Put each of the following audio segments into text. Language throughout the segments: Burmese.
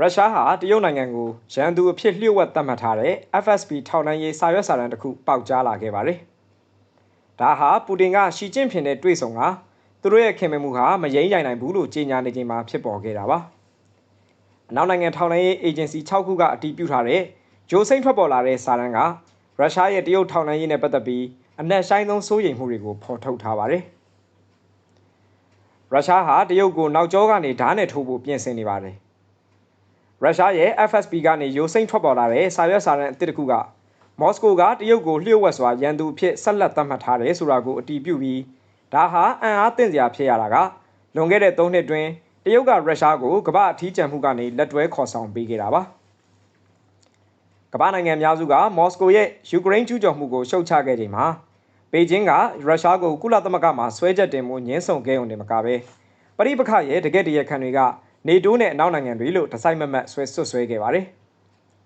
ရုရှားဟာတရုတ်နိုင်ငံကိုရန်သူအဖြစ်လျှို့ဝှက်သတ်မှတ်ထားတဲ့ FSB ထောက်လှမ်းရေးစာရွက်စာတမ်းတစ်ခုပေါက်ကြားလာခဲ့ပါတယ်။ဒါဟာပူတင်ကရှီကျင့်ဖျင်နဲ့တွေ့ဆုံကသူတို့ရဲ့ခင်မင်မှုဟာမယိမ့်ရိုင်နိုင်ဘူးလို့ကြေညာနေချိန်မှာဖြစ်ပေါ်ခဲ့တာပါ။အနောက်နိုင်ငံထောက်လှမ်းရေးအေဂျင်စီ6ခုကအတည်ပြုထားတဲ့ဂျိုစိမ့်ထွက်ပေါ်လာတဲ့စာတမ်းကရုရှားရဲ့တရုတ်ထောက်လှမ်းရေးနဲ့ပတ်သက်ပြီးအနက်ဆိုင်ဆုံးစိုးရိမ်မှုတွေကိုဖော်ထုတ်ထားပါတယ်။ရုရှားဟာတရုတ်ကိုနောက်ကျောကနေဓာတ်နဲ့ထိုးဖို့ပြင်ဆင်နေပါတယ်။ ရုရှားရဲ့ FSB ကနေရိုစိမ့်ထွက်ပေါ်လာတဲ့စာရွက်စာတမ်းအသစ်တစ်ခုကမော်စကိုကတရုတ်ကိုလျှို့ဝှက်စွာရန်သူအဖြစ်ဆက်လက်သတ်မှတ်ထားတယ်ဆိုတာကိုအတည်ပြုပြီးဒါဟာအံ့အားသင့်စရာဖြစ်ရတာကလွန်ခဲ့တဲ့၃နှစ်တွင်တရုတ်ကရုရှားကိုကမ္ဘာအထီးကျန်မှုကနေလက်တွဲခေါ်ဆောင်ပေးခဲ့တာပါကမ္ဘာနိုင်ငံအများစုကမော်စကိုရဲ့ယူကရိန်းကျူးကျော်မှုကိုရှုတ်ချခဲ့ချိန်မှာပေကျင်းကရုရှားကိုကုလသမဂ္ဂမှာဆွဲချက်တင်မှုညှင်းဆုံခဲ့ုံတင်မကပဲပရိပခရဲ့တကယ့်တရခံတွေက နေတိုးနဲ့အနောက်နိုင်ငံတွေလို့တစိုက်မမတ်ဆွဲဆွဆွဲခဲ့ပါတယ်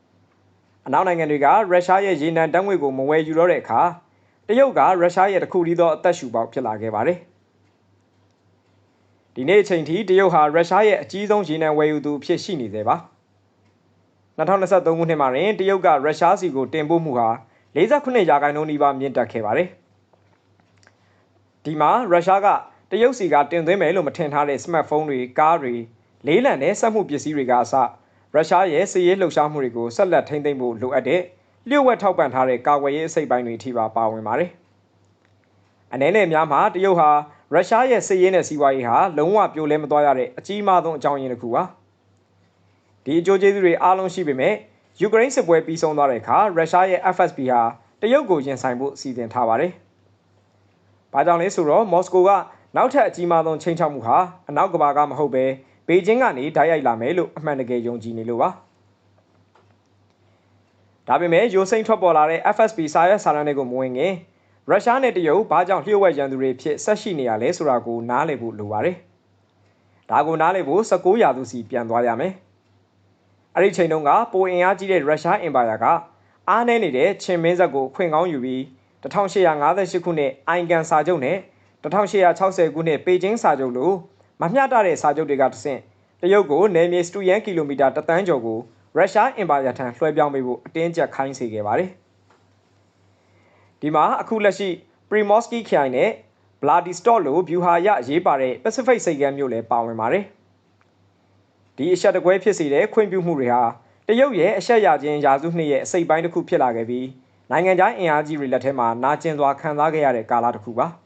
။အနောက်နိုင်ငံတွေကရုရှားရဲ့ရေနံတန်းငွေကိုမဝယ်ယူတော့တဲ့အခါတရုတ်ကရုရှားရဲ့တခုတည်းသောအသက်ရှူပေါက်ဖြစ်လာခဲ့ပါတယ်။ဒီနေ့အချိန်ထိတရုတ်ဟာရုရှားရဲ့အကြီးဆုံးရေနံဝယ်ယူသူဖြစ်ရှိနေသေးပါ။2023ခုနှစ်မှာရင်တရုတ်ကရုရှားစီကိုတင်ပို့မှုဟာ48ရာခိုင်နှုန်းနီးပါးမြင့်တက်ခဲ့ပါတယ်။ဒီမှာရုရှားကတရုတ်စီကတင်သွင်းမယ်လို့မထင်ထားတဲ့စမတ်ဖုန်းတွေကားတွေ လေးလံတဲ့စက်မှုပစ္စည်းတွေကအစရုရှားရဲ့စစ်ရေးလှုပ်ရှားမှုတွေကိုဆက်လက်ထိန်းသိမ်းဖို့လိုအပ်တဲ့လျှို့ဝှက်ထောက်ပံ့ထားတဲ့ကာကွယ်ရေးအစိတ်ပိုင်းတွေအထိပါပါဝင်ပါတယ်။အနေနဲ့များမှာတရုတ်ဟာရုရှားရဲ့စစ်ရေးနဲ့စီးပွားရေးဟာလုံးဝပြိုလဲမသွားရတဲ့အကြီးမားဆုံးအကြောင်းရင်းတစ်ခုပါ။ဒီအကျိုးကျေးဇူးတွေအားလုံးရှိပေမဲ့ယူကရိန်းစစ်ပွဲပြီးဆုံးသွားတဲ့အခါရုရှားရဲ့ FSB ဟာတရုတ်ကိုရင်ဆိုင်ဖို့စီစဉ်ထားပါတယ်။ဘာကြောင့်လဲဆိုတော့မော်စကိုကနောက်ထပ်အကြီးမားဆုံးချိန်ချောက်မှုဟာအနောက်ကဘာကမဟုတ်ပဲ ဘေကျင်းကနေဓာတ်ရိုက်လာမယ်လို့အမှန်တကယ်ယုံကြည်နေလို့ပါဒါပေမဲ့ရိုစိမ့်ထွက်ပေါ်လာတဲ့ FSB စာရွက်စာတမ်းတွေကိုမဝင်ခင်ရုရှားနဲ့တရုတ်ဘာကြောင့်လျှို့ဝှက်ရန်သူတွေဖြစ်ဆက်ရှိနေရလဲဆိုတာကိုနားလည်ဖို့လိုပါတယ်ဒါကိုနားလည်ဖို့19ရာစုစီပြန်သွားရမယ်အဲ့ဒီချိန်တုန်းကပိုအင်အားကြီးတဲ့ရုရှားအင်ပါယာကအားနည်းနေတဲ့ချင်းမင်းဆက်ကိုခွင့်ကောင်းယူပြီး1858ခုနှစ်အိုင်ကန်စာချုပ်နဲ့1860ခုနှစ်ပေကျင်းစာချုပ်လို မမျှတတဲ့စာချုပ်တွေကတဆင့်တရုတ်ကိုနယ်မြေစတူယန်ကီလိုမီတာတသန်းကျော်ကိုရုရှားအင်ပါယာထံလွှဲပြောင်းပေးဖို့အတင်းကျပ်ခိုင်းစေခဲ့ပါတယ်။ဒီမှာအခုလက်ရှိပရီမော့စကီခရိုင်နဲ့ဗလာဒီစတော့လိုဗျူဟာရအရေးပါတဲ့ပစိဖိတ်စိတ်ကမ်းမြို့လည်းပါဝင်ပါတယ်။ဒီအချက်တကွဲဖြစ်စေတဲ့ခွင့်ပြုမှုတွေဟာတရုတ်ရဲ့အဆက်ရခြင်းယာစုနှစ်ရဲ့အစိတ်ပိုင်းတစ်ခုဖြစ်လာခဲ့ပြီးနိုင်ငံခြားအင်အားကြီးတွေလက်ထက်မှာနာကျင်စွာခံစားခဲ့ရတဲ့ကာလတစ်ခုပါ။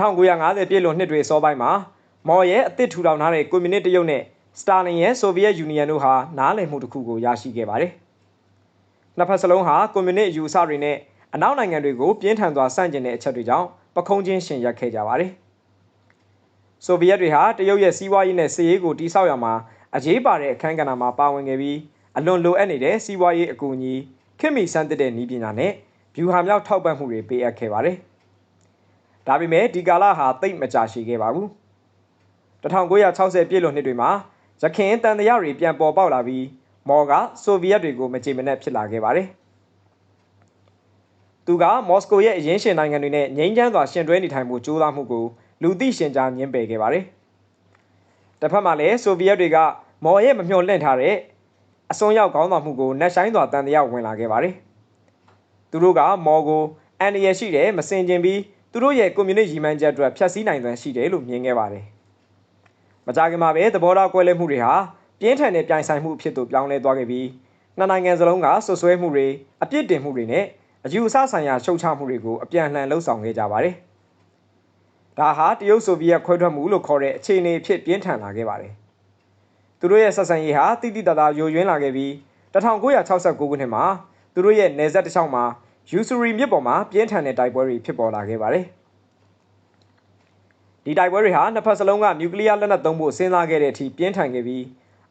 1950ပြည့်လွန်နှစ်တွေစောပိုင်းမှာမော်ရဲ့အသစ်ထူထောင်ထားတဲ့ကွန်မြူနစ်တရုတ်နဲ့စတာလင်ရဲ့ဆိုဗီယက်ယူနီယံတို့ဟာနားလည်မှုတစ်ခုကိုရရှိခဲ့ပါတယ်။နှစ်ဖက်စလုံးဟာကွန်မြူနစ်အယူအဆတွေနဲ့အနောက်နိုင်ငံတွေကိုပြင်းထန်စွာဆန့်ကျင်တဲ့အချက်တွေကြောင့်ပခုံးချင်းရှင်ရက်ခဲ့ကြပါတယ်။ဆိုဗီယက်တွေဟာတရုတ်ရဲ့စီးပွားရေးနဲ့စစ်ရေးကိုတိစောက်ရမှာအရေးပါတဲ့အခန်းကဏ္ဍမှာပါဝင်ခဲ့ပြီးအလွန်လိုအပ်နေတဲ့စီးပွားရေးအကူအညီခင်မီစမ်းသစ်တဲ့နည်းပညာနဲ့ဗျူဟာမြောက်ထောက်ပံ့မှုတွေပေးအပ်ခဲ့ပါတယ်။ ဒါပေမဲ့ဒီကာလဟာတိတ်မကြာရှည်ခဲ့ပါဘူး1960ပြည့်လွန်နှစ်တွေမှာရခင်တန်တရားတွေပြန်ပေါ်ပေါက်လာပြီးမော်ကဆိုဗီယက်တွေကိုမကြေမနက်ဖြစ်လာခဲ့ပါတယ်သူကမော်စကိုရဲ့အရင်းရှင်နိုင်ငံတွေနဲ့ငြိမ်းချမ်းစွာရှင်တွဲနေထိုင်မှုကြိုးစားမှုကိုလူသိရှင်ကြားညှင်းပယ်ခဲ့ပါတယ်တစ်ဖက်မှာလည်းဆိုဗီယက်တွေကမော်ရဲ့မမျှော်လင့်ထားတဲ့အစွန်းရောက်ခေါင်းဆောင်မှုကိုနှက်ဆိုင်စွာတန်တရားဝင်လာခဲ့ပါတယ်သူတို့ကမော်ကိုအန်ရရှိတဲ့မစင်ကျင်ပြီး သူတို့ရဲ့ကွန်မြူနတီရည်မှန်းချက်အတွက်ဖျက်ဆီးနိုင်သွမ်းရှိတယ်လို့မြင်ခဲ့ပါတယ်။မကြာခင်မှာပဲသဘောထားကွဲလွဲမှုတွေဟာပြင်းထန်တဲ့ပြိုင်ဆိုင်မှုအဖြစ်သို့ပြောင်းလဲသွားခဲ့ပြီးနှစ်နိုင်ငံစလုံးကဆွဆွဲမှုတွေအပြစ်တင်မှုတွေနဲ့အယူအဆဆိုင်ရာရှုံချမှုတွေကိုအပြန်အလှန်လှုံ့ဆော်ခဲ့ကြပါတယ်။ဒါဟာတရုတ်ဆိုဗီယက်ခွဲထွက်မှုလို့ခေါ်တဲ့အခြေအနေဖြစ်ပြင်းထန်လာခဲ့ပါတယ်။သူတို့ရဲ့ဆက်ဆံရေးဟာတိတိတသားယိုယွင်းလာခဲ့ပြီး1969ခုနှစ်မှာသူတို့ရဲ့နယ်စပ်တစ်လျှောက်မှာ ယူဆူရီမြစ်ပေါ်မှာပြင်းထန်တဲ့တိုက်ပွဲတွေဖြစ်ပေါ်လာခဲ့ပါတယ်။ဒီတိုက်ပွဲတွေဟာနှစ်ဖက်စလုံးကနျူကလ িয়ার လက်နက်သုံးဖို့စဉ်းစားခဲ့တဲ့အထိပြင်းထန်ခဲ့ပြီး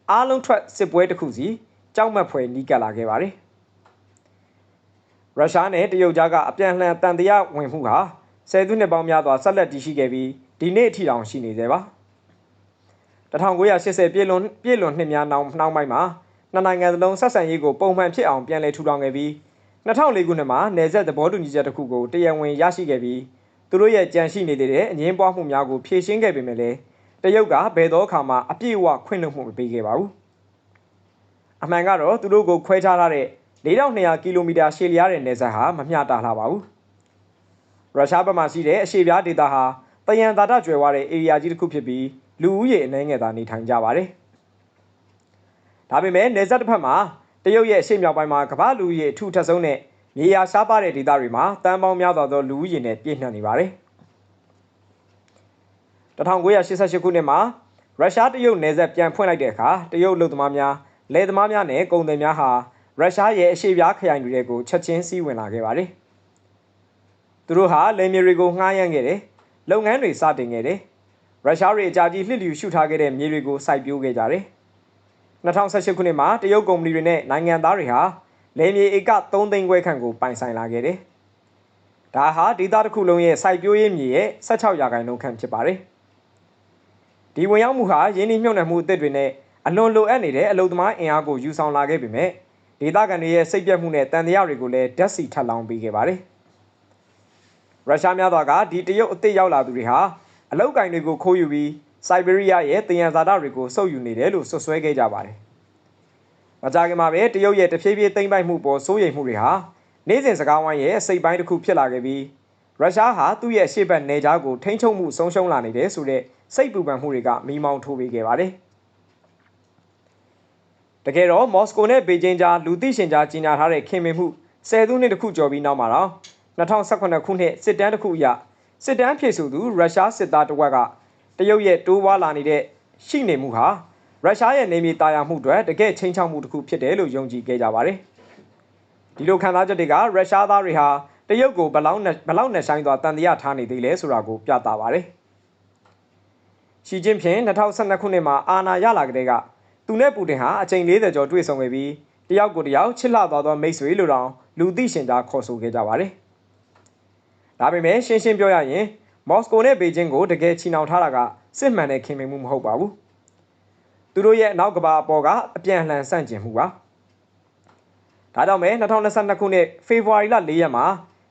အားလုံးထွက်စစ်ပွဲတစ်ခုစီကြောက်မက်ဖွယ်နီးကပ်လာခဲ့ပါတယ်။ရုရှားနဲ့တရုတ်ကြားကအပြန်အလှန်တန်တရားဝင်မှုဟာဆယ်စုနှစ်ပေါင်းများစွာဆက်လက်တည်ရှိခဲ့ပြီးဒီနေ့အထိတောင်ရှိနေသေးပါ။1980ပြည့်လွန်ပြည့်လွန်နှစ်များနောက်နောက်ပိုင်းမှာနှစ်နိုင်ငံစလုံးဆက်ဆံရေးကိုပုံမှန်ဖြစ်အောင်ပြန်လည်ထူထောင်ခဲ့ပြီး 2004ခုနှစ်မှာနယ်စပ်သဘောတူညီချက်တစ်ခုကိုတရားဝင်ရရှိခဲ့ပြီးသူတို့ရဲ့ကြံရှိနေတဲ့အငင်းပွားမှုများကိုဖြေရှင်းခဲ့ပေမဲ့လည်းတရုတ်ကဘယ်တော့အခါမှအပြည့်အဝခွင့်လွှတ်မှုမပေးခဲ့ပါဘူးအမှန်ကတော့သူတို့ကိုခွဲခြားထားတဲ့4200ကီလိုမီတာရှည်လျားတဲ့နယ်စပ်ဟာမမျှတလှပါဘူးရုရှားဘက်မှရှိတဲ့အရှေ့ပြားဒေသဟာတယံသာတကျွယ်ဝတဲ့ဧရိယာကြီးတစ်ခုဖြစ်ပြီးလူဦးရေအနှဲငယ်သာနေထိုင်ကြပါတယ်ဒါပေမဲ့နယ်စပ်တစ်ဖက်မှာ တရုတ်ရဲ့အရှေ့မြောက်ပိုင်းမှာကမ္ဘာလူဦးရေအထူထပ်ဆုံးနဲ့မြေယာရှားပါတဲ့ဒေသတွေမှာတန်ပေါင်းများစွာသောလူဦးရေနဲ့ပြည့်နှက်နေပါတယ်1988ခုနှစ်မှာရုရှားတရုတ်နယ်စပ်ပြန်ဖွင့်လိုက်တဲ့အခါတရုတ်လူသမားများလယ်သမားများနဲ့ကုန်သည်များဟာရုရှားရဲ့အရှေ့ပြားခရိုင်တွေကိုချက်ချင်းစီးဝင်လာခဲ့ပါတယ်။သူတို့ဟာလယ်မြေတွေကိုငှားရမ်းခဲ့တယ်။လုပ်ငန်းတွေစတင်ခဲ့တယ်။ရုရှားတွေအကြကြီးလှစ်လျူရှုထားခဲ့တဲ့မြေတွေကိုစိုက်ပျိုးခဲ့ကြတယ်။ 2018ခုနှစ်မှာတရုတ်ကုမ္ပဏီတွေနဲ့နိုင်ငံသားတွေဟာလယ်မြေဧက3သိန်းခွဲခန့်ကိုပိုင်ဆိုင်လာခဲ့တယ်။ဒါဟာဒေသတစ်ခုလုံးရဲ့စိုက်ပျိုးရေးမြေရဲ့16ရာခိုင်နှုန်းခန့်ဖြစ်ပါတယ်။ဒီဝင်ရောက်မှုဟာရင်းနှီးမြှုပ်နှံမှုအသစ်တွေနဲ့အလွန်လိုအပ်နေတဲ့အလုပ်သမားအင်အားကိုယူဆောင်လာခဲ့ပေမဲ့ဒေသခံတွေရဲ့စိတ်ပြတ်မှုနဲ့တန်တရားတွေကိုလည်းဓာတ်စီထပ်လောင်းပေးခဲ့ပါတယ်။ရုရှားများစွာကဒီတရုတ်အသစ်ရောက်လာသူတွေဟာအလောက်ကင်တွေကိုခိုးယူပြီး စိုက်ဘေးရီးယားရဲ့တယံဇာတတွေကိုစုပ်ယူနေတယ်လို့ဆွဆွဲခဲ့ကြပါတယ်။မကြာခင်မှာပဲတရုတ်ရဲ့တဖြည်းဖြည်းသိမ်းပိုက်မှုပေါ်စိုးရိမ်မှုတွေဟာနေ့စဉ်စကားဝိုင်းရဲ့စိတ်ပိုင်းတစ်ခုဖြစ်လာခဲ့ပြီးရုရှားဟာသူ့ရဲ့ရှေ့ဘက်နေကြားကိုထိန်းချုပ်မှုဆုံးရှုံးလာနေတယ်ဆိုတဲ့စိတ်ပူပန်မှုတွေကမိမောင်းထိုးပေးခဲ့ပါတယ်။တကယ်တော့မော်စကိုနဲ့ဘေကျင်းကြားလူသိရှင်ကြားကြီးညာထားတဲ့ခင်မင်မှုဆယ်စုနှစ်တခုကျော်ပြီးနောက်မှာတော့2018ခုနှစ်စစ်တမ်းတစ်ခုအရစစ်တမ်းဖြည့်ဆိုသူရုရှားစစ်သားတစ်ဝက်က တရုတ်ရဲ့တိုးပွားလာနေတဲ့ရှိနေမှုဟာရုရှားရဲ့နေမြေတာယာမှုတွေတကယ်ချင်းချောက်မှုတစ်ခုဖြစ်တယ်လို့ယုံကြည်ခဲ့ကြပါတယ်ဒီလိုခံစားချက်တွေကရုရှားသားတွေဟာတရုတ်ကိုဘလောက်နဲ့ဘလောက်နဲ့ဆိုင်သွားတန်တရားထားနေသေးလဲဆိုတာကိုပြသပါတယ်ရှီကျင်းဖျင်2012ခုနှစ်မှာအာဏာရလာတဲ့ကသူနဲ့ပူတင်ဟာအချိန်40ကျော်တွေ့ဆုံခဲ့ပြီးတယောက်ကိုတယောက်ချစ်လှသွားသောမိတ်ဆွေလိုတောင်လူသိရှင်ကြားခေါ်ဆိုခဲ့ကြပါတယ်။ဒါပေမဲ့ရှင်းရှင်းပြောရရင် မော်စကိုနဲ့ဘေကျင်းကိုတကယ်ချီနှောင်ထားတာကစစ်မှန်တဲ့ခင်မင်မှုမဟုတ်ပါဘူး။သူတို့ရဲ့အနောက်ကဘာအပေါ်ကအပြန်အလှန်ဆန့်ကျင်မှုပါ။ဒါကြောင့်ပဲ2022ခုနှစ်ဖေဖော်ဝါရီလ4ရက်မှာ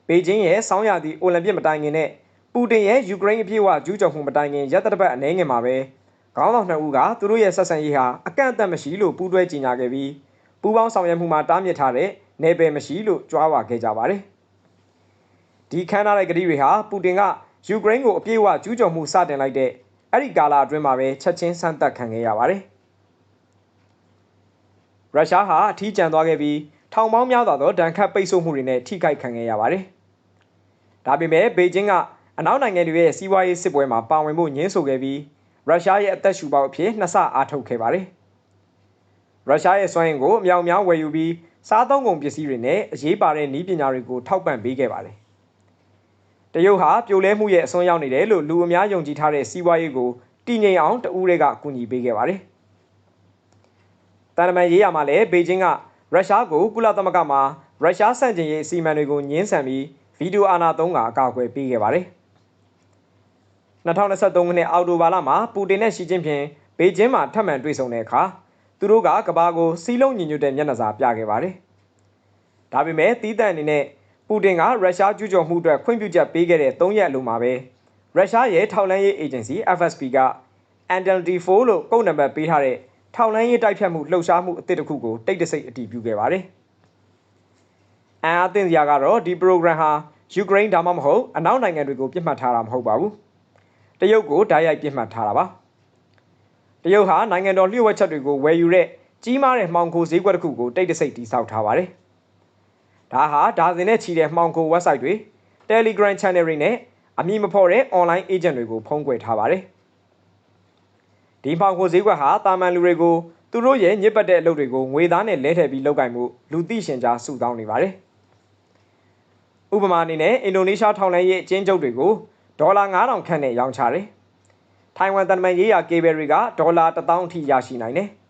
ဘေကျင်းရဲ့ဆောင်းရာသီအိုလံပစ်မတိုင်ခင်နဲ့ပူတင်ရဲ့ယူကရိန်းအပြည့်အဝကျူးကျော်မှုမတိုင်ခင်ရက်သက်တစ်ပတ်အနည်းငယ်မှာပဲခေါင်းဆောင်နှစ်ဦးကသူတို့ရဲ့ဆက်ဆံရေးဟာအကန့်အသတ်မရှိလို့ပူးတွဲကြေညာခဲ့ပြီးပူးပေါင်းဆောင်ရွက်မှုမှာတားမြစ်ထားတဲ့နယ်ပယ်မရှိလို့ကြွားဝါခဲ့ကြပါတယ်။ဒီခမ်းနားတဲ့ကတိတွေဟာပူတင်က ယူကရိန်းကိုအပြည့်အဝကျူးကျော်မှုစတင်လိုက်တဲ့အဲ့ဒီကာလအတွင်းမှာပဲချက်ချင်းဆန့်သက်ခံခဲ့ရပါတယ်။ရုရှားဟာအထီးကျန်သွားခဲ့ပြီးထောင်ပေါင်းများစွာသောဒဏ်ခတ်ပိတ်ဆို့မှုတွေနဲ့ထိခိုက်ခံခဲ့ရပါတယ်။ဒါပေမဲ့ဘေကျင်းကအနောက်နိုင်ငံတွေရဲ့စီးပွားရေးစစ်ပွဲမှာပါဝင်ဖို့ညှင်းဆိုခဲ့ပြီးရုရှားရဲ့အသက်ရှူပေါက်အဖြစ်နှစ်ဆအားထုတ်ခဲ့ပါတယ်။ရုရှားရဲ့စွမ်းအင်ကိုအမြောက်များဝယ်ယူပြီးစားသုံးကုန်ပစ္စည်းတွေနဲ့အရေးပါတဲ့နည်းပညာတွေကိုထောက်ပံ့ပေးခဲ့ပါတယ်။ တရုတ်ဟာပြိုလဲမှုရဲ့အစွန်းရောက်နေတယ်လို့လူအများယုံကြည်ထားတဲ့စီးပွားရေးကိုတည်ငြိမ်အောင်တဦးတွေကကူညီပေးခဲ့ပါတယ်။တန်တမန်ရေးရမှာလည်းဘေကျင်းကရုရှားကိုကုလသမဂ္ဂမှာရုရှားစန့်ကျင်ရေးအစီအမံတွေကိုညှင်းဆန်ပြီးဗီဒီယိုအာဏာသုံးကအကောက်အကွယ်ပေးခဲ့ပါတယ်။2023ခုနှစ်အောက်တိုဘာလမှာပူတင်နဲ့ရှီကျင်းဖျင်ဘေကျင်းမှာထပ်မံတွေ့ဆုံတဲ့အခါသူတို့ကကဘာကိုစီးလုံးညီညွတ်တဲ့မျက်နှာစာပြခဲ့ပါတယ်။ဒါပေမဲ့တီးတန့်အနေနဲ့ ပူတင်ကရုရှားကျူးကျော်မှုအတွက်ခွင့်ပြုချက်ပေးခဲ့တဲ့၃ရက်အလိုမှာပဲရုရှားရဲ့ထောက်လှမ်းရေးအေဂျင်စီ FSB က Antel-D4 လို့ကုတ်နံပါတ်ပေးထားတဲ့ထောက်လှမ်းရေးတိုက်ဖြတ်မှုလှုပ်ရှားမှုအသစ်တစ်ခုကိုတိတ်တဆိတ်အတည်ပြုခဲ့ပါတယ်။အန်အားသင်စရာကတော့ဒီ program ဟာယူကရိန်းဒါမှမဟုတ်အနောက်နိုင်ငံတွေကိုပြစ်မှတ်ထားတာမဟုတ်ပါဘူး။တရုတ်ကိုဓာတ်ရိုက်ပြစ်မှတ်ထားတာပါတရုတ်ဟာနိုင်ငံတော်လျှို့ဝှက်ချက်တွေကိုဝယ်ယူတဲ့ကြီးမားတဲ့မှောင်ခိုဈေးကွက်တစ်ခုကိုတိတ်တဆိတ်တိစောက်ထားပါတယ် ဒါဟာဒါဇင်နဲ့ချီတဲ့မှောင်ခို website တွေ Telegram channel တွေနဲ့အမည်မဖော်တဲ့ online agent တွေကိုဖုံးကွယ်ထားပါတယ်ဒီမှောင်ခိုဈေးကွက်ဟာတာမန်လူတွေကိုသူတို့ရဲ့ညစ်ပတ်တဲ့အလုပ်တွေကိုငွေသားနဲ့လဲထည့်ပြီးလုပ်ကင်မှုလူသိရှင်ကြားစုတောင်းနေပါတယ်ဥပမာအနေနဲ့အင်ဒိုနီးရှားထောင်လှမ်းရေးအကျဉ်းချုပ်တွေကိုဒေါ်လာ9000ခန့်နဲ့ရောင်းချတယ်။ထိုင်ဝမ်တန်တမန်ရေးရာကေဘယ်တွေကဒေါ်လာ1000အထိရရှိနိုင်တယ်။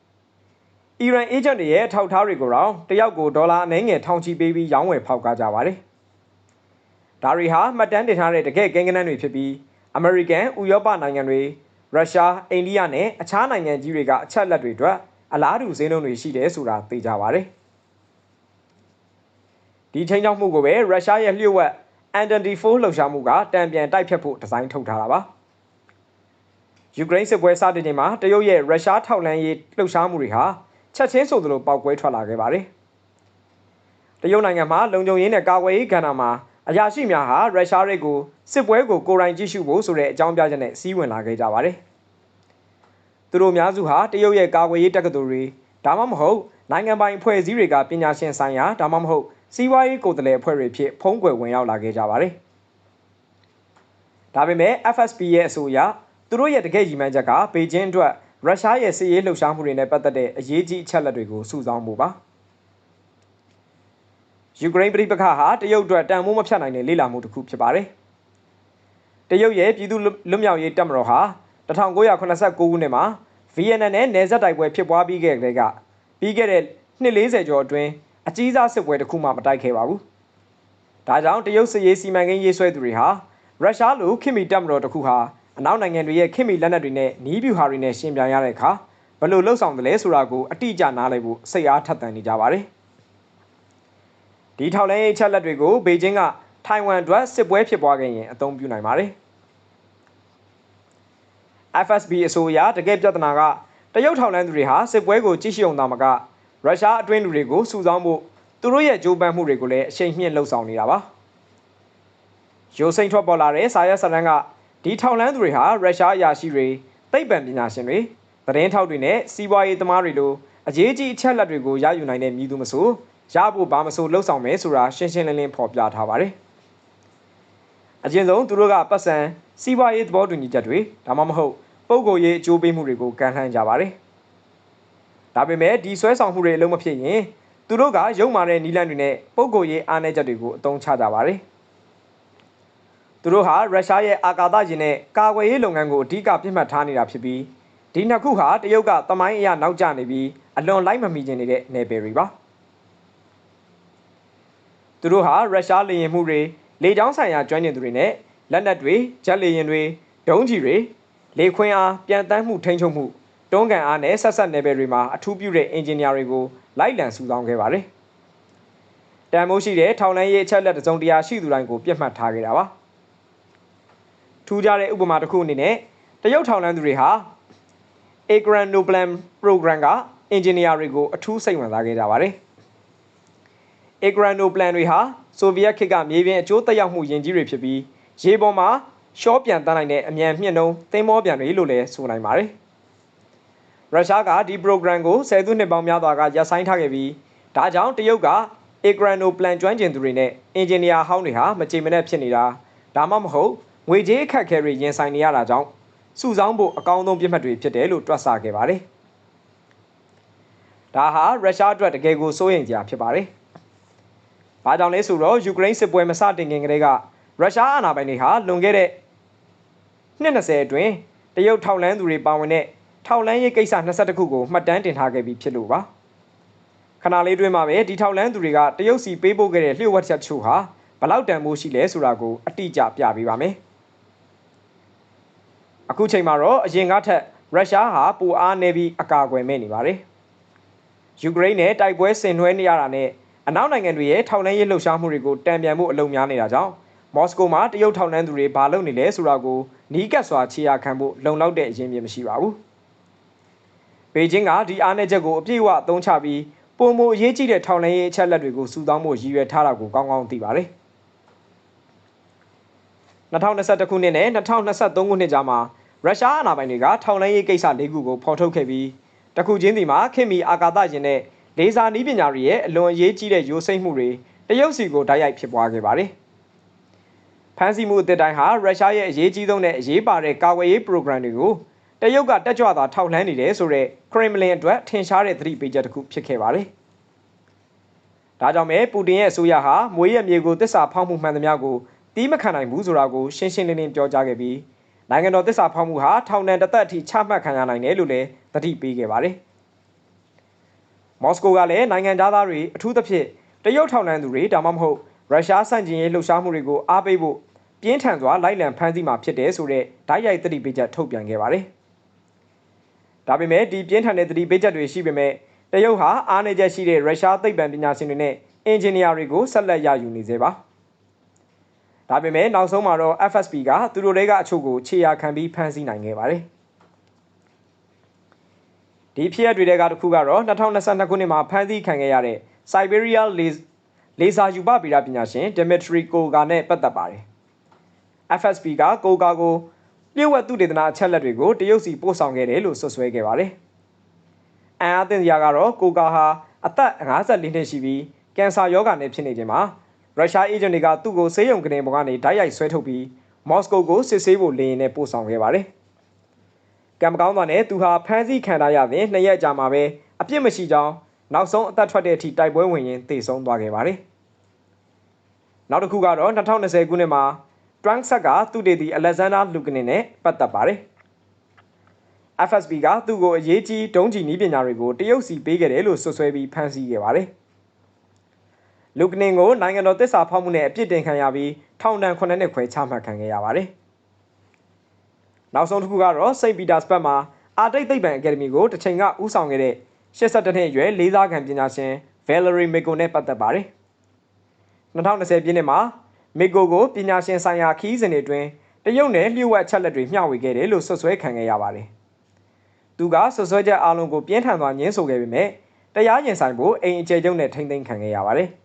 အီရန်အေဂျင့်တွေရဲ့ထောက်ထားတွေကိုတော့တယောက်ကိုဒေါ်လာအနည်းငယ်ထောင်ချီပေးပြီးရောင်းဝယ်ဖောက်ကားကြပါတယ်။ဒါတွေဟာမှတ်တမ်းတင်ထားတဲ့တကယ့်ကိန်းဂဏန်းတွေဖြစ်ပြီးအမေရိကန်၊ဥရောပနိုင်ငံတွေရုရှား၊အိန္ဒိယနဲ့အခြားနိုင်ငံကြီးတွေကအချက်လက်တွေအတွက်အလားတူဈေးနှုန်းတွေရှိတယ်ဆိုတာသိကြပါတယ်။ဒီချင်းချောက်မှုကိုပဲရုရှားရဲ့လျှို့ဝှက် N24 လှုပ်ရှားမှုကတံပြန်တိုက်ဖြတ်ဖို့ဒီဇိုင်းထုတ်ထားတာပါယူကရိန်းစစ်ပွဲစတင်ချိန်မှာတရုတ်ရဲ့ရုရှားထောက်လှမ်းရေးလှုပ်ရှားမှုတွေဟာ ချက်ချင်းဆိုသလိုပေါက်ကွဲထွက်လာခဲ့ပါတယ်။တရုတ်နိုင်ငံမှာလုံခြုံရေးနဲ့ကာကွယ်ရေးကဏ္ဍမှာအရာရှိများဟာရုရှားတွေကိုစစ်ပွဲကိုကိုယ်တိုင်ကြည့်ရှုဖို့ဆိုတဲ့အကြောင်းပြချက်နဲ့စီးဝင်လာခဲ့ကြပါတယ်။သူတို့အများစုဟာတရုတ်ရဲ့ကာကွယ်ရေးတက္ကသိုလ်တွေဒါမှမဟုတ်နိုင်ငံပိုင်အဖွဲ့အစည်းတွေကပညာရှင်ဆိုင်ရာဒါမှမဟုတ်စီးပွားရေးကိုယ်စားလှယ်အဖွဲ့တွေဖြစ်ဖုံးကွယ်ဝင်ရောက်လာခဲ့ကြပါတယ်။ဒါပေမဲ့ FSB ရဲ့အဆိုအရသူတို့ရဲ့တကယ့်ရည်မှန်းချက်ကဘေကျင်းအတွက် ရုရှားရဲ့စစ်ရေးလှုပ်ရှားမှုတွေနဲ့ပတ်သက်တဲ့အရေးကြီးအချက်လက်တွေကိုစုဆောင်းမှုပါယူကရိန်းပြည်ပခါဟာတရုတ်အတွက်တန်မိုးမဖြတ်နိုင်တဲ့လေ့လာမှုတစ်ခုဖြစ်ပါတယ်တရုတ်ရဲ့ပြည်သူလွတ်မြောက်ရေးတပ်မတော်ဟာ1989ခုနှစ်မှာဗီယက်နမ်နဲ့နယ်စပ်တိုက်ပွဲဖြစ်ပွားပြီးခဲ့တဲ့ကပြီးခဲ့တဲ့နှစ်40ကျော်အတွင်းအကြီးစားစစ်ပွဲတစ်ခုမှမတိုက်ခဲ့ပါဘူးဒါကြောင့်တရုတ်စစ်ရေးစီမံကိန်းရေးဆွဲသူတွေဟာရုရှားလိုခင်မီတပ်မတော်တစ်ခုဟာ အနောက်နိုင်ငံတွေရဲ့ခင်မီလက်နက်တွေနဲ့နီးပြူဟာတွေနဲ့ရှင်ပြိုင်ရတဲ့အခါဘယ်လိုလှုပ်ဆောင်တယ်လဲဆိုတာကိုအတိအကျနားလည်ဖို့စိတ်အားထက်သန်နေကြပါတယ်။ဒီထောက်လှမ်းရေးချက်လက်တွေကိုဘေကျင်းကထိုင်ဝမ်အတွက်စစ်ပွဲဖြစ်ပွားခဲ့ရင်အသုံးပြုနိုင်ပါတယ်။ FSB အဆိုအရတကယ်ပြဿနာကတရုတ်ထောက်လှမ်းသူတွေဟာစစ်ပွဲကိုကြည့်ရှုံသာမကရုရှားအတွင်းလူတွေကိုစုဆောင်းဖို့သူတို့ရဲ့ကြိုးပမ်းမှုတွေကိုလည်းအရှိန်မြင့်လှုပ်ဆောင်နေတာပါ။ရိုစိန်ထွက်ပေါ်လာတဲ့စာရွက်စာတမ်းက ဒီထောက်လန်းသူတွေဟာရုရှားအရာရှိတွေသိပ္ပံပညာရှင်တွေသတင်းထောက်တွေနဲ့စီးပွားရေးသမားတွေလိုအရေးကြီးအချက်လက်တွေကိုရယူနိုင်တဲ့မြည်သူမဆိုရဖို့ဘာမဆိုလှုပ်ဆောင်မယ်ဆိုတာရှင်းရှင်းလင်းလင်းဖော်ပြထားပါတယ်။အကျဉ်းဆုံးသူတို့ကပတ်စံစီးပွားရေးသဘောတူညီချက်တွေဒါမှမဟုတ်ပုံကိုရေးအကျိုးပေးမှုတွေကိုကန်လှမ်းကြပါတယ်။ဒါပေမဲ့ဒီဆွဲဆောင်မှုတွေအလုံးမဖြစ်ရင်သူတို့ကရုံမာတဲ့နီလန်တွေနဲ့ပုံကိုရေးအားနည်းချက်တွေကိုအသုံးချကြပါတယ်။ သူတို့ဟာရုရှားရဲ့အာကာသယာဉ်နဲ့ကာကွယ်ရေးလုပ်ငန်းကိုအဓိကပြစ်မှတ်ထားနေတာဖြစ်ပြီးဒီနှစ်ခုဟာတရုတ်ကသမိုင်းအရနောက်ကျနေပြီးအလွန်လိုက်မမီကျင်နေတဲ့နယ်ပယ်တွေပါသူတို့ဟာရုရှားလေယာဉ်မှုတွေလေကြောင်းဆိုင်ရာကျွမ်းကျင်သူတွေနဲ့လက်နက်တွေဂျက်လေယာဉ်တွေဒုံးကျည်တွေလေခွင်းအားပြန်တမ်းမှုထိန်းချုပ်မှုတွန်းကန်အားနဲ့ဆက်ဆက်နယ်ပယ်တွေမှာအထူးပြုတဲ့အင်ဂျင်နီယာတွေကိုလိုက်လံစုဆောင်းခဲ့ပါတယ်တန်မိုးရှိတဲ့ထောင်လန်းရေးအချက်လက်တစုံတရာရှိသူတိုင်းကိုပြတ်မှတ်ထားခဲ့တာပါ ထူးခြားတဲ့ဥပမာတစ်ခုအနေနဲ့တရုတ်ထောင်လန်းသူတွေဟာ Agran Noblam Program ကအင်ဂျင်နီယာတွေကိုအထူးစိတ်ဝင်စားခဲ့ကြပါတယ်။ Agran Noblam တွေဟာဆိုဗီယက်ခေတ်ကမြေပြင်အကျိုးသက်ရောက်မှုယဉ်ကြီးတွေဖြစ်ပြီးရေပေါ်မှာရှော့ပြန်တန်းနိုင်တဲ့အမြန်မြင့်နှုံးသင်းမောပြန်တွေလို့လည်းဆိုနိုင်ပါတယ်။ရုရှားကဒီ program ကိုဆယ်စုနှစ်ပေါင်းများစွာကရပ်ဆိုင်းထားခဲ့ပြီးဒါကြောင့်တရုတ်က Agrano Plan ကျွမ်းကျင်သူတွေနဲ့အင်ဂျင်နီယာဟောင်းတွေဟာမကြေမနက်ဖြစ်နေတာဒါမှမဟုတ် ငွေကြေးအခက်အခဲတွေရင်ဆိုင်နေရတာကြောင့်စုဆောင်းဖို့အကောင်းဆုံးပြစ်မှတ်တွေဖြစ်တယ်လို့တွက်ဆခဲ့ပါတယ်။ဒါဟာရုရှားအတွက်တကယ်ကိုစိုးရိမ်စရာဖြစ်ပါတယ်။ဘာကြောင့်လဲဆိုတော့ယူကရိန်းစစ်ပွဲမစတင်ခင်ကတည်းကရုရှားအာဏာပိုင်တွေဟာလွန်ခဲ့တဲ့နှစ်20အတွင်းတရုတ်ထောက်လန်းသူတွေပါဝင်တဲ့ထောက်လန်းရေးကိစ္စ22ခုကိုမှတ်တမ်းတင်ထားခဲ့ပြီးဖြစ်လို့ပါခဏလေးတွင်းမှာပဲဒီထောက်လန်းသူတွေကတရုတ်စီပေးပို့ခဲ့တဲ့လျှို့ဝှက်ချက်ချို့ဟာဘလောက်တန်ဖိုးရှိလဲဆိုတာကိုအတိအကျပြပေးပါမယ် အခုချိန်မှာတော့အရင်ကထက်ရုရှားဟာပိုအားနေပြီးအကာအကွယ်မဲ့နေပါတယ်ယူကရိန်းနဲ့တိုက်ပွဲဆင်နွှဲနေရတာနဲ့အနောက်နိုင်ငံတွေရဲ့ထောက်လှမ်းရေးလှုပ်ရှားမှုတွေကိုတံပြန်မှုအလုံးများနေတာကြောင့်မော်စကိုမှာတရုတ်ထောက်လှမ်းသူတွေဘာလုပ်နေလဲဆိုတာကိုနီးကပ်စွာခြေရာခံဖို့လုံလောက်တဲ့အရင်းမြစ်မရှိပါဘူးဘေကျင်းကဒီအားနည်းချက်ကိုအပြည့်အဝအသုံးချပြီးပုံမအရေးကြီးတဲ့ထောက်လှမ်းရေးအချက်လက်တွေကိုစုဆောင်းဖို့ရည်ရွယ်ထားတာကိုကောင်းကောင်းသိပါတယ် 2021ခုနှစ်နဲ့2023ခုနှစ်ကြားမှာရုရှားအာဏာပိုင်တွေကထောင်လှမ်းရေးကိစ္စ၄ခုကိုဖော်ထုတ်ခဲ့ပြီးတခုချင်းစီမှာခင်မီအာကာသယာဉ်နဲ့လေဆာနီးပညာတွေရဲ့အလွန်အရေးကြီးတဲ့ရိုးစိမ့်မှုတွေတရုတ်စီကိုတိုက်ရိုက်ဖြစ်ပွားခဲ့ပါတယ်။ဖန်စီမှုအသစ်တိုင်းဟာရုရှားရဲ့အရေးကြီးဆုံးနဲ့အရေးပါတဲ့ကာကွယ်ရေး program တွေကိုတရုတ်ကတက်ကြွစွာထောက်လှမ်းနေတယ်ဆိုတော့ခရမ်လင်အတွက်ထင်ရှားတဲ့သတိပေးချက်တစ်ခုဖြစ်ခဲ့ပါတယ်။ဒါကြောင့်ပဲပူတင်ရဲ့အစိုးရဟာမွေးရမြေကိုတစ္ဆာဖောက်မှုမှန်သမျှကို တီးမခံနိုင်ဘူးဆိုတာကိုရှင်းရှင်းလင်းလင်းပြောကြားခဲ့ပြီးနိုင်ငံတော်သစ္စာဖောက်မှုဟာထောင်ဒဏ်တစ်သက်အထိချမှတ်ခံရနိုင်တယ်လို့လည်းသတိပေးခဲ့ပါတယ်။မော်စကိုကလည်းနိုင်ငံသားတွေအထူးသဖြင့်တရုတ်ထောင်နှံသူတွေဒါမှမဟုတ်ရုရှားစန့်ကျင်ရေးလှုပ်ရှားမှုတွေကိုအားပေးဖို့ပြင်းထန်စွာလိုက်လံဖမ်းဆီးမှာဖြစ်တယ်ဆိုတဲ့ဓာတ်ရိုက်သတိပေးချက်ထုတ်ပြန်ခဲ့ပါတယ်။ဒါပေမဲ့ဒီပြင်းထန်တဲ့သတိပေးချက်တွေရှိပေမဲ့တရုတ်ဟာအားနည်းချက်ရှိတဲ့ရုရှားသိပ္ပံပညာရှင်တွေနဲ့အင်ဂျင်နီယာတွေကိုဆက်လက်ရယူနေသေးပါ။ ဒါပေမဲ့နောက်ဆုံးမှာတော့ FSB ကသူတို့တွေကအချို့ကိုခြေရာခံပြီးဖမ်းဆီးနိုင်ခဲ့ပါတယ်။ဒီဖြစ်ရပ်တွေတဲကတစ်ခုကတော့2022ခုနှစ်မှာဖမ်းဆီးခံခဲ့ရတဲ့ Siberia လေဆာယူပဗီဒပညာရှင် Dmitry Koga နဲ့ပတ်သက်ပါတယ်။ FSB က Koga ကိုလျှို့ဝှက်သူတေသနာအချက်လက်တွေကိုတရုတ်စီပို့ဆောင်ခဲ့တယ်လို့ဆွဆွဲခဲ့ပါတယ်။အန်အားသင်စရာကတော့ Koga ဟာအသက်54နှစ်ရှိပြီးကင်ဆာရောဂါနဲ့ဖြစ်နေခြင်းမှာ ရုရှားအေဂျင့်တွေကသူ့ကိုဆေးရုံကနေပေါ်ကနေဓာတ်ရိုက်ဆွဲထုတ်ပြီးမော်စကိုကိုစစ်ဆေးဖို့လေယာဉ်နဲ့ပို့ဆောင်ခဲ့ပါတယ်။ကံမကောင်းတာနဲ့သူဟာဖမ်းဆီးခံထားရတဲ့နှစ်ရက်ကြာမှာပဲအပြစ်မရှိကြောင်းနောက်ဆုံးအသက်ထွက်တဲ့အထိတိုက်ပွဲဝင်ရင်းသေဆုံးသွားခဲ့ပါတယ်။နောက်တစ်ခုကတော့2020ခုနှစ်မှာ Trunk ဆက်ကသူ့ဒေသီ Alexander Lukanin နဲ့ပတ်သက်ပါတယ်။ FSB ကသူ့ကိုအရေးကြီးဒုံးကျည်နည်းပညာတွေကိုတရုတ်စီပေးခဲ့တယ်လို့ဆွဆွဲပြီးဖမ်းဆီးခဲ့ပါတယ်။ လူကနင်ကိုနိုင်ငံတော်တစ္ဆာဖောက်မှုနဲ့အပြစ်တင်ခံရပြီးထောင်ဒဏ်9နှစ်ခွဲချမှတ်ခံခဲ့ရပါတယ်။နောက်ဆုံးတစ်ခုကတော့စိန့်ပီတာစဘတ်မှာအာတိတ်သိပ္ပံအကယ်ဒမီကိုတစ်ချိန်ကဦးဆောင်ခဲ့တဲ့82နှစ်အရွယ်လေးစားခံပညာရှင် Valerie Miko နဲ့ပတ်သက်ပါတယ်။2020ပြည့်နှစ်မှာ Miko ကိုပညာရှင်ဆိုင်ရာခီးစဉ်တွေအတွင်းတရုတ်နယ်လျှို့ဝှက်ချက်လက်တွေမျှဝေခဲ့တယ်လို့ဆွဆွဲခံခဲ့ရပါတယ်။သူကဆွဆွဲချက်အလုံးကိုပြင်းထန်စွာညှင်းဆိုခဲ့ပေမဲ့တရားရင်ဆိုင်ဖို့အိမ်အကျယ်ချုပ်နဲ့ထိမ့်သိမ်းခံခဲ့ရပါတယ်။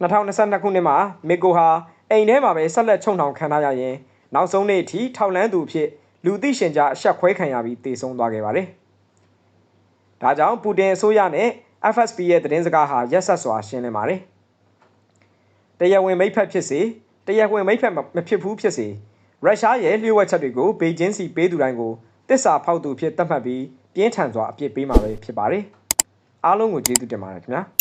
2022ခုနှစ်မှာမီကိုဟာအိမ်ထဲမှာပဲဆက်လက်ချုံနှောင်ခံထားရရင်နောက်ဆုံးနေ့အထိထောက်လန်းသူအဖြစ်လူသိရှင်ကြားအဆက်ခွဲခံရပြီးတည်ဆုံသွားခဲ့ပါတယ်။ဒါကြောင့်ပူတင်အစိုးရနဲ့ FSB ရဲ့သတင်းစကားဟာရက်ဆက်စွာရှင်းလင်းပါတယ်။တရားဝင်မိတ်ဖက်ဖြစ်စေတရားဝင်မိတ်ဖက်မဖြစ်ဘူးဖြစ်စေရုရှားရဲ့လျှို့ဝှက်ချက်တွေကိုဘေကျင်းစီပေးသူတိုင်းကိုတစ္ဆာဖောက်သူဖြစ်သတ်မှတ်ပြီးပြင်းထန်စွာအပြစ်ပေးမှာပဲဖြစ်ပါတယ်။အားလုံးကိုကျေးဇူးတင်ပါတယ်ခင်ဗျာ။